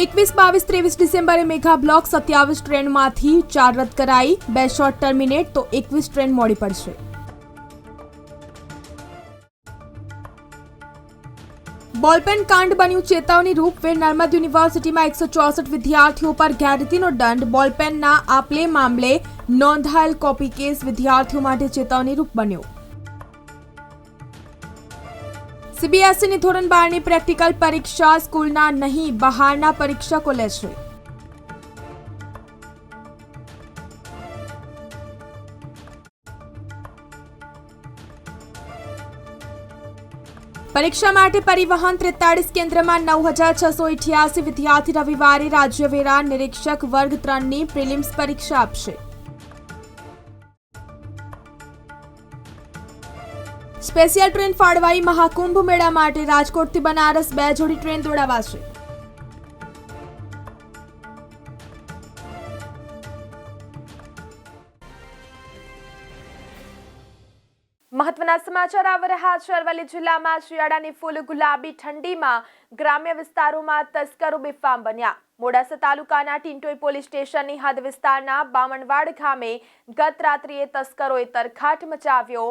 એકવીસ, બાવીસ, ત્રેવીસ ડિસેમ્બરે મેઘા બ્લોક સત્યાવીસ ટ્રેનમાંથી ચાર રદ કરાઈ. બે શોર્ટ ટર્મિનેટ, તો એકવીસ ટ્રેન મોડી પડશે. બોલપેન કાંડ બન્યું ચેતવણી રૂપ. વે નર્મદ યુનિવર્સિટીમાં એકસો ચોસઠ વિદ્યાર્થીઓ પર ગેરરીતિનો દંડ. બોલપેનના આપલે મામલે નોંધાયેલ કોપી કેસ વિદ્યાર્થીઓ માટે ચેતવણી રૂપ બન્યો. સીબીએસઈની ધોરણ બારની પ્રેક્ટિકલ પરીક્ષા સ્કૂલના નહીં, બહારના પરીક્ષકો લેશે. પરીક્ષા માટે પરિવહન ત્રેતાળીસ કેન્દ્રમાં નવ હજાર છસો વિદ્યાર્થી રવિવારે રાજ્ય વેરા નિરીક્ષક વર્ગ ત્રણની પ્રિલિમ્સ પરીક્ષા આપશે. સ્પેશિયલ ટ્રેન ફાળવાઈ મહાકુંભ મેળા માટે રાજકોટથી બનારસ બે જોડી ટ્રેન દોડાવાશે. મહત્વના સમાચાર આવી રહ્યા છે. અરવલ્લી જિલ્લામાં શિયાળાની ફૂલ ગુલાબી ઠંડીમાં ગ્રામ્ય વિસ્તારોમાં તસ્કરો બેફામ બન્યા. મોડાસા તાલુકાના ટિન્ટોઈ પોલીસ સ્ટેશનની હદ વિસ્તારના બામણવાડ ગામે ગત રાત્રિએ તસ્કરોએ તરખાટ મચાવ્યો.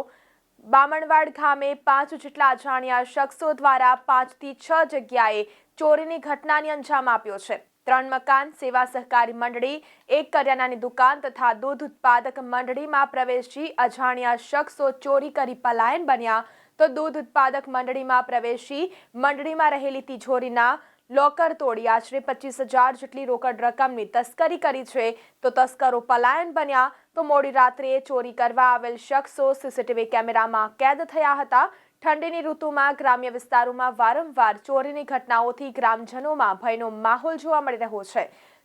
બામણવાડ ગામે પાંચ જેટલા અજાણ્યા શખ્સો દ્વારા પાંચથી છ જગ્યાએ ચોરીની ઘટનાની અંજામ આપ્યો છે. ત્રણ મકાન, સેવા સહકારી મંડળી, એક કરિયાણાની દુકાન તથા દૂધ ઉત્પાદક મંડળીમાં પ્રવેશી અજાણ્યા શખ્સો ચોરી કરી પલાયન બન્યા તો દૂધ ઉત્પાદક મંડળીમાં પ્રવેશી મંડળીમાં રહેલી તિજોરીના લોકર તોડી આશરે પચીસ હજાર જેટલી રોકડ રકમની તસ્કરી કરી છે તો તસ્કરો પલાયન બન્યા તો મોડી રાત્રે ચોરી કરવા આવેલ શખ્સો સીસીટીવી કેમેરામાં કેદ થયા હતા. ઠંડીની ઋતુમાં ગ્રામ્ય વિસ્તારોમાં વારંવાર ચોરીની ઘટનાઓથી ગ્રામજનોમાં ભયનો માહોલ જોવા મળી રહ્યો છે.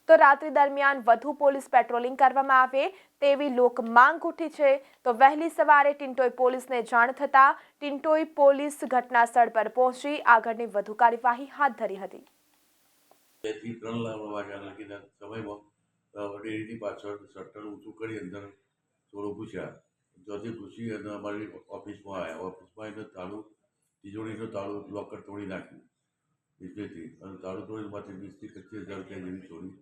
તો રાત્રિ દરમિયાન વધુ પોલીસ પેટ્રોલિંગ કરવામાં આવે તેવી લોક માંગ ઉઠી છે. તો વહેલી સવારે ટિન્ટોઈ પોલીસને જાણ થતાં ટિન્ટોઈ પોલીસ ઘટના સ્થળ પર પહોંચી આગળની વધુ કાર્યવાહી હાથ ધરી હતી. સમયમાં વડેરીની પાછળ શટર ઊંચું કરી અંદર થોડું પૂછ્યા ત્યાંથી ઘૂસી અને અમારી ઓફિસમાં આવ્યા ઓફિસમાં એને તાળું તિજોરીનું તાળું લોકર તોડી નાખ્યું. ડિસ્પ્લેથી અને તાળું તોડીમાંથી વીસથી પચીસ હજાર રૂપિયા જેવી ચોરી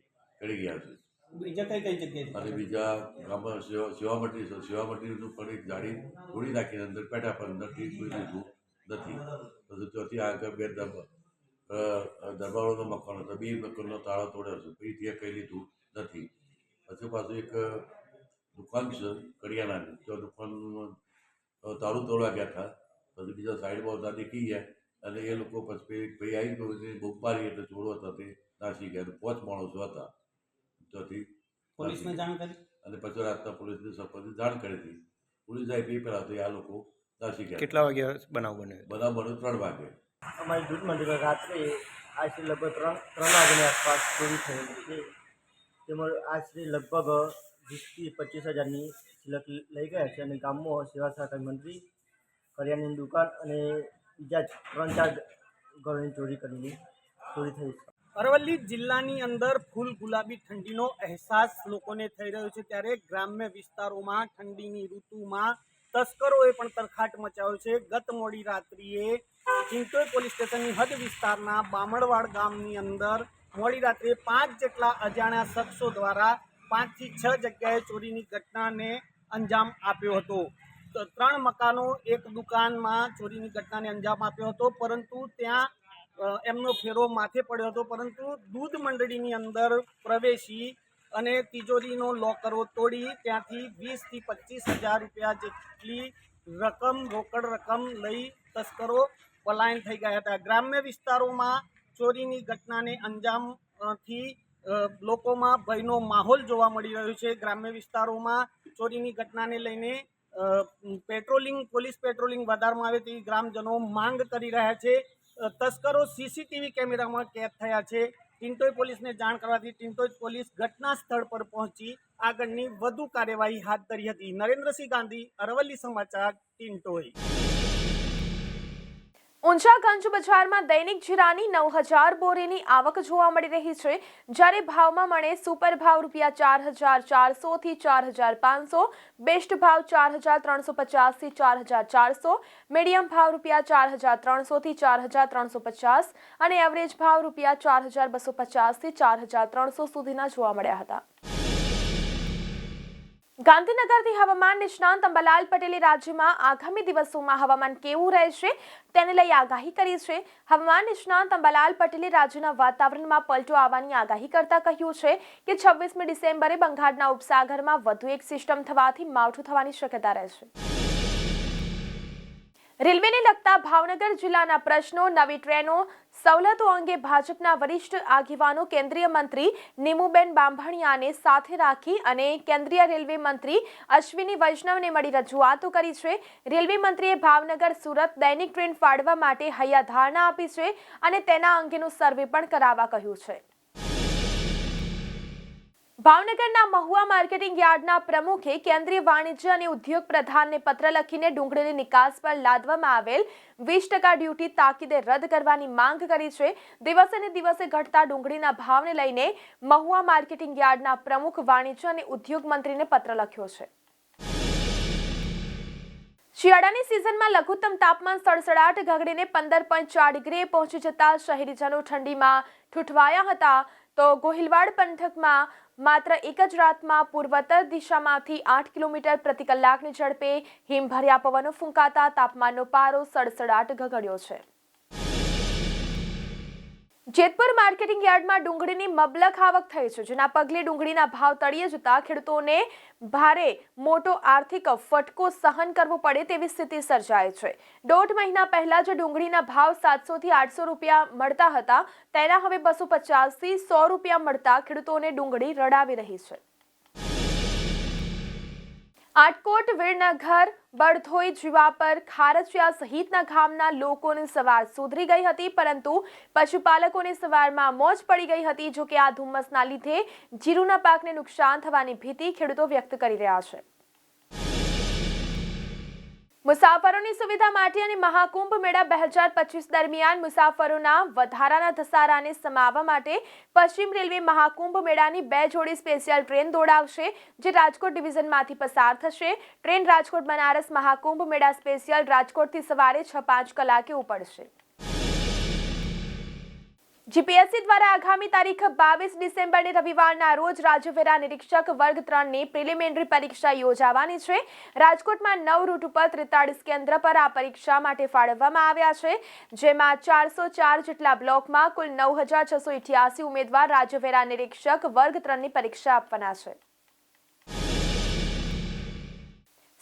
કરી ગયા છે. બીજા કઈ કઈ જગ્યાએ અને બીજા ગામમાં સેવા સેવા મંડળી સેવા મંડળીનું પણ એક જાળી તોડી નાખીને અંદર પેટા પર અંદરથી કોઈ લીધું નથી. પછી ત્યાંથી આગળ બે દરબારોનો મકાન હતો. બે મકાનનો તાળો તોડ્યો છે. પછી ત્યાં કંઈ લીધું. નથી. પછી પાછું એક દુકાન છે કરિયાણાની. તો દુકાનમાં તારું તોડવા ગયા હતા. પછી બીજા સાઈડમાં હતા દેખી ગયા. અને એ લોકો પછી ભાઈ આવી ગયો એટલે બહુ મારી એટલે છોડો હતા તે નાસી ગયા. પાંચ માણસો હતા. ત્યાંથી પોલીસને જાણ કરી? અને પછી રાતના પોલીસને સરપંચને જાણ કરી હતી. પોલીસ જાય તે પહેલાં તો આ લોકો નાસી ગયા. કેટલા વાગ્યા બનાવ બન્યો બધા બને ત્રણ વાગે. અમારી દૂધ મંડળ રાત્રે આશરે લગભગ ત્રણ ત્રણ વાગ્યાની આસપાસ પૂરી થયેલી છે. તેમાં આશરે લગભગ વીસથી પચીસ હજારની સિલક લઈ ગયા છે અને ગામમાં સેવા સહકારી મંત્રી, કરિયાણાની દુકાન અને બીજા ત્રણ ચાર ઘરોની ચોરી કરેલી ચોરી થઈ છે. અરવલ્લી જિલ્લાની અંદર ફૂલ ગુલાબી ઠંડીનો અહેસાસ લોકોને થઈ રહ્યો છે ત્યારે ગ્રામ્ય વિસ્તારોમાં ઠંડીની ઋતુમાં તસ્કરોએ પણ તરખાટ મચાવ્યો છે. ગત મોડી રાત્રિએ ચિંતોઈ પોલીસ સ્ટેશનની હદ વિસ્તારના બામણવાડ ગામની અંદર મોડી રાત્રે પાંચ જેટલા અજાણ્યા શખ્સો દ્વારા પાંચથી છ જગ્યાએ ચોરીની ઘટનાને અંજામ આપ્યો હતો. ત્રણ મકાનો એક દુકાનમાં ચોરીની ઘટનાને અંજામ આપ્યો હતો, પરંતુ ત્યાં એમનો ફેરો માથે પડ્યો હતો, પરંતુ દૂધ મંડળીની અંદર પ્રવેશી અને તિજોરીનો લોકરો તોડી ત્યાંથી વીસથી પચીસ હજાર રૂપિયા જેટલી રકમ રોકડ રકમ લઈ તસ્કરો પલાયન થઈ ગયા હતા. ગ્રામ્ય વિસ્તારોમાં ચોરીની ઘટનાને અંજામ અ, થી અ, લોકોમાં ભયનો માહોલ જોવા મળી રહ્યો છે. ગ્રામ્ય વિસ્તારોમાં ચોરીની ઘટનાને લઈને પેટ્રોલિંગ પોલીસ પેટ્રોલિંગ વધારવામાં આવે તેવી ગ્રામજનો માંગ કરી રહ્યા છે. તસ્કરો સીસીટીવી કેમેરામાં કેદ થયા છે. ટિન્ટોઈ પોલીસને જાણ કરવાથી ટિન્ટોઈ પોલીસ ઘટના સ્થળ પર પહોંચી આગળની વધુ કાર્યવાહી હાથ ધરી હતી. નરેન્દ્રસિંહ ગાંધી અરવલ્લી સમાચાર ટિન્ટોઈ ઊંચા કંચ બજારમાં દૈનિક જીરાની નવ હજાર બોરીની આવક જોવા મળી રહી છે. જ્યારે ભાવમાં મળે સુપર ભાવ રૂપિયા ચાર હજાર ચારસોથી ચાર હજાર પાંચસો, બેસ્ટ ભાવ ચાર હજાર ત્રણસો પચાસથી ચાર હજાર ચારસો, મીડિયમ ભાવ રૂપિયા ચાર હજાર ત્રણસોથી ચાર હજાર ત્રણસો પચાસ અને એવરેજ ભાવ રૂપિયા ચાર હજાર બસો પચાસથી ચાર હજાર ત્રણસો સુધીના જોવા મળ્યા હતા. ગાંધીનગરથી હવામાન નિષ્ણાંત અંબાલાલ પટેલે રાજ્યમાં આગામી દિવસોમાં હવામાન કેવું રહેશે તેને લઈ આગાહી કરી છે. હવામાન નિષ્ણાંત અંબાલાલ પટેલે રાજ્યના વાતાવરણમાં પલટો આવવાની આગાહી કરતા કહ્યું છે કે છવ્વીસમી ડિસેમ્બરે બંગાળના ઉપસાગરમાં વધુ એક સિસ્ટમ થવાથી માવઠું થવાની શક્યતા રહેશે. રેલવેને લગતા ભાવનગર જિલ્લાના પ્રશ્નો, નવી ટ્રેનો, સવલતો અંગે ભાજપના વરિષ્ઠ આગેવાનો કેન્દ્રીય મંત્રી નીમુબેન બાંભણિયાને સાથે રાખી અને કેન્દ્રીય રેલવે મંત્રી અશ્વિની વૈષ્ણવને મળી રજૂઆતો કરી છે. રેલવે મંત્રીએ ભાવનગર, સુરત દૈનિક ટ્રેન ફાળવા માટે હૈયાધારણા આપી છે અને તેના અંગેનું સર્વે પણ કરાવવા કહ્યું છે. ભાવનગરના મહુવા માર્કેટિંગ યાર્ડના પ્રમુખે કેન્દ્રીય વાણિજ્ય અને ઉદ્યોગ પ્રધાનને પત્ર લખીને ડુંગળીની નિકાસ પર લાદવામાં આવેલ વીસ ટકા ડ્યુટી તાકીદે રદ કરવાની માંગ કરી છે. દિવસે ને દિવસે ઘટતા ડુંગળીના ભાવને લઈને મહુવા માર્કેટિંગ યાર્ડના પ્રમુખ, વાણિજ્ય અને ઉદ્યોગ મંત્રીને પત્ર લખ્યો છે. શિયાળાની સિઝનમાં લઘુત્તમ તાપમાન સડસડાટ ગગડીને પંદર પોઈન્ટ ચાર ડિગ્રીએ પહોંચી જતા શહેરીજનો ઠંડીમાં ઠૂઠવાયા હતા. તો ગોહિલવાડ પંથકમાં માત્ર એક જ રાતમાં પૂર્વોત્તર દિશામાંથી આઠ કિલોમીટર પ્રતિ કલાકની ઝડપે હિમભર્યા પવનો ફૂંકાતા તાપમાનનો પારો સડસડાટ ગગડ્યો છે. જેતપુર માર્કેટિંગ યાર્ડમાં ડુંગળીની મબલક આવક થઈ છે, જેના પગલે ડુંગળીના ભાવ તળિયે જતા ખેડૂતોને ભારે મોટો આર્થિક ફટકો સહન કરવો પડે તેવી સ્થિતિ સર્જાય છે. દોઢ મહિના પહેલા જે ડુંગળીના ભાવ સાતસો થી આઠસો રૂપિયા મળતા હતા, તેના હવે બસો પચાસથી સો રૂપિયા મળતા ખેડૂતોને ડુંગળી રડાવી રહી છે. આટકોટ વિરનગર બળધોઈ જીવાપર ખારચિયા સહિતના ગામના લોકોની સવાર સુધરી ગઈ હતી, પરંતુ પશુપાલકોની સવારમાં મોજ પડી ગઈ હતી જો કે આ ધુમ્મસના લીધે જીરુના પાકને નુકસાન થવાની ભીતિ ખેડૂતો વ્યક્ત કરી રહ્યા છે. મુસાફરોની સુવિધા માટે અને મહાકુંભ મેળા બે હજાર પચીસ દરમિયાન મુસાફરોના વધારાના ધસારાને સમાવવા માટે પશ્ચિમ રેલવે મહાકુંભ મેળાની બે જોડી સ્પેશિયલ ટ્રેન દોડાવશે, જે રાજકોટ ડિવિઝનમાંથી પસાર થશે. ટ્રેન રાજકોટ બનારસ મહાકુંભ મેળા સ્પેશિયલ રાજકોટથી સવારે છ પાંચ કલાકે ઉપડશે. જીપીએસસી દ્વારા આગામી તારીખ બાવીસ ડિસેમ્બરને રવિવારના રોજ રાજ્યવેરા નિરીક્ષક વર્ગ ત્રણની પ્રિલિમિનરી પરીક્ષા યોજાવાની છે. રાજકોટમાં નવ રૂટ ઉપર ત્રેતાળીસ કેન્દ્ર પર આ પરીક્ષા માટે ફાળવવામાં આવ્યા છે. જેમાં ચારસો ચાર જેટલા બ્લોકમાં કુલ નવ હજાર છસો ઇઠ્યાસી ઉમેદવાર રાજ્યવેરા નિરીક્ષક વર્ગ ત્રણની પરીક્ષા આપવાના છે.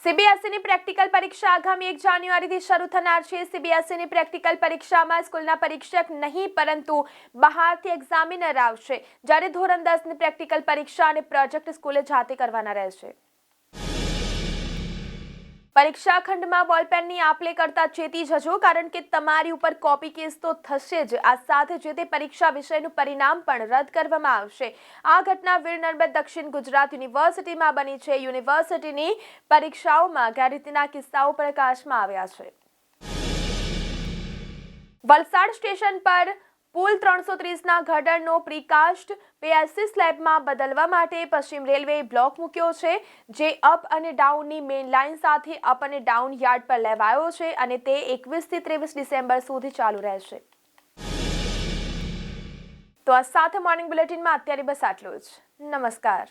સીબીએસઈની પ્રેક્ટિકલ પરીક્ષા આગામી એક જાન્યુઆરીથી શરૂ થનાર છે. સીબીએસઈની પ્રેક્ટિકલ પરીક્ષામાં સ્કૂલના પરીક્ષક નહીં, પરંતુ બહારથી એક્ઝામિનર આવશે. જ્યારે ધોરણ દસની પ્રેક્ટિકલ પરીક્ષા અને પ્રોજેક્ટ સ્કૂલે જાતે કરવાના રહેશે. પરીક્ષા ખંડમાં બોલપેનની આપલે કરતા ચેતી જજો, કારણ કે તમારી ઉપર કોપી કેસ તો થશે જ. આ સાથે જે તે પરીક્ષા વિષયનું પરિણામ પણ રદ કરવામાં આવશે. આ ઘટના વીર નર્મદ દક્ષિણ ગુજરાત યુનિવર્સિટીમાં બની છે. યુનિવર્સિટીની પરીક્ષાઓમાં ગેરરીતિના કિસ્સાઓ પ્રકાશમાં આવ્યા છે. વલસાડ સ્ટેશન પર પુલ ત્રણસો ત્રીસના ગટરનો પ્રીકાસ્ટ પીએસસી સ્લેબમાં બદલવા માટે પશ્ચિમ રેલવેએ બ્લોક મૂક્યો છે, જે અપ અને ડાઉનની મેઇન લાઇન સાથે અપ અને ડાઉન યાર્ડ પર લેવાયો છે અને તે એકવીસથી ત્રેવીસ ડિસેમ્બર સુધી ચાલુ રહેશે. તો આ સાથે મોર્નિંગ બુલેટિનમાં અત્યારે બસ આટલું જ. નમસ્કાર.